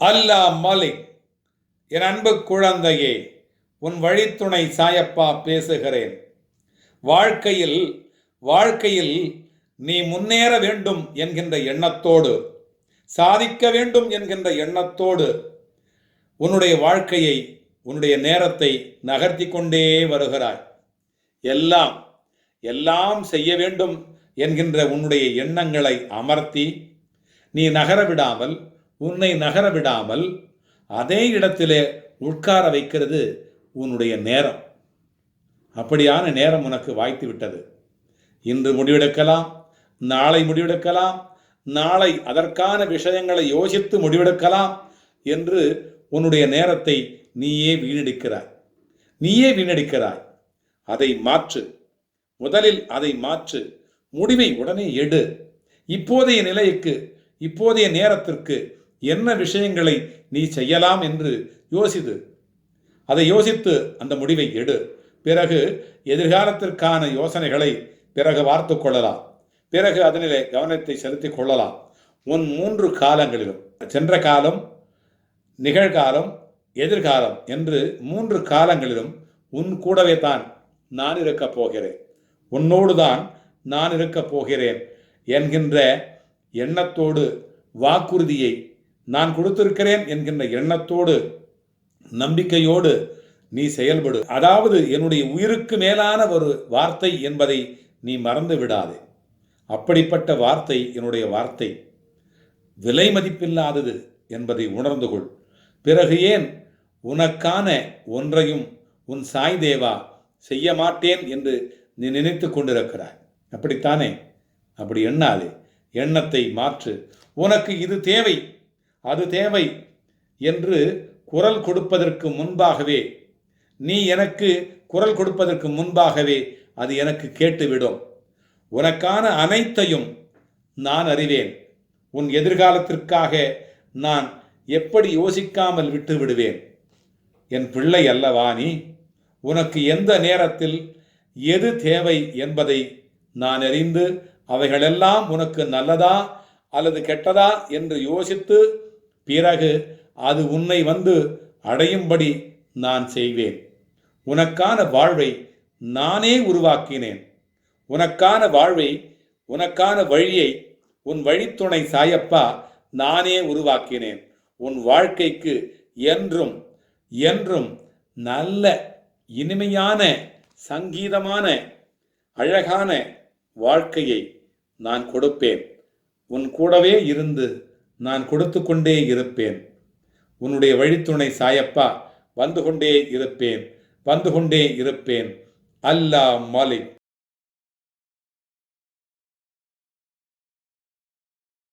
அல்லா மலிக் என் அன்பு குழந்தையே உன் வழித்துணை சாயப்பா பேசுகிறேன். வாழ்க்கையில் வாழ்க்கையில் நீ முன்னேற வேண்டும் என்கின்ற எண்ணத்தோடு சாதிக்க வேண்டும் என்கின்ற எண்ணத்தோடு உன்னுடைய வாழ்க்கையை உன்னுடைய நேரத்தை நகர்த்தி கொண்டே வருகிறாய். எல்லாம் எல்லாம் செய்ய வேண்டும் என்கின்ற உன்னுடைய எண்ணங்களை அமர்த்தி நீ நகர விடாமல் உன்னை நகர விடாமல் அதே இடத்திலே உட்கார வைக்கிறது உன்னுடைய நேரம். அப்படியான நேரம் உனக்கு வாய்த்து விட்டது. இன்று முடிவெடுக்கலாம் நாளை முடிவெடுக்கலாம் நாளை அதற்கான விஷயங்களை யோசித்து முடிவெடுக்கலாம் என்று உன்னுடைய நேரத்தை நீயே வீணடிக்கிறாய். நீயே வீணடிக்கிறாய். அதை மாற்று. முதலில் அதை மாற்று. முடிவை உடனே எடு. இப்போதைய நிலைக்கு இப்போதைய நேரத்திற்கு என்ன விஷயங்களை நீ செய்யலாம் என்று யோசித்து அதை யோசித்து அந்த முடிவை எடு. பிறகு எதிர்காலத்திற்கான யோசனைகளை பிறகு வார்த்து கொள்ளலாம். பிறகு அதனிலே கவனத்தை செலுத்திக் கொள்ளலாம். உன் மூன்று காலங்களிலும் சென்ற காலம் நிகழ்காலம் எதிர்காலம் என்று மூன்று காலங்களிலும் உன் கூடவே தான் நான் இருக்கப் போகிறேன். உன்னோடு தான் நான் இருக்கப் போகிறேன் என்கின்ற எண்ணத்தோடு வாக்குறுதியை நான் கொடுத்திருக்கிறேன் என்கின்ற எண்ணத்தோடு நம்பிக்கையோடு நீ செயல்படு. அதாவது என்னுடைய உயிருக்கு மேலான ஒரு வார்த்தை என்பதை நீ மறந்து விடாதே. அப்படிப்பட்ட வார்த்தை என்னுடைய வார்த்தை. விலை மதிப்பில்லாதது என்பதை உணர்ந்து கொள். பிறகு ஏன் உனக்கான ஒன்றையும் உன் சாய் தேவா செய்ய மாட்டேன் என்று நீ நினைத்து கொண்டிருக்கிறாய்? அப்படித்தானே? அப்படி எண்ணாதே. எண்ணத்தை மாற்று. உனக்கு இது தேவை. அது தேவை என்று குரல் கொடுப்பதற்கு முன்பாகவே நீ எனக்கு குரல் கொடுப்பதற்கு முன்பாகவே அது எனக்கு கேட்டுவிடும். உனக்கான அனைத்தையும் நான் அறிவேன். உன் எதிர்காலத்திற்காக நான் எப்படி யோசிக்காமல் விட்டு விடுவேன் என் பிள்ளை அல்லவா நீ? உனக்கு எந்த நேரத்தில் எது தேவை என்பதை நான் அறிந்து அவைகளெல்லாம் உனக்கு நல்லதா அல்லது கெட்டதா என்று யோசித்து பிறகு அது உன்னை வந்து அடையும்படி நான் செய்வேன். உனக்கான வாழ்வை நானே உருவாக்கினேன். உனக்கான வாழ்வை உனக்கான வழியை உன் வழித்துணை சாயப்பா நானே உருவாக்கினேன். உன் வாழ்க்கைக்கு என்றும் என்றும் நல்ல இனிமையான சங்கீதமான அழகான வாழ்க்கையை நான் கொடுப்பேன். உன் கூடவே இருந்து நான் கொடுத்து கொண்டே இருப்பேன். உன்னுடைய வழித்துணை சாயப்பா வந்து கொண்டே இருப்பேன். வந்து கொண்டே இருப்பேன். அல்லாஹ் மாலிக்.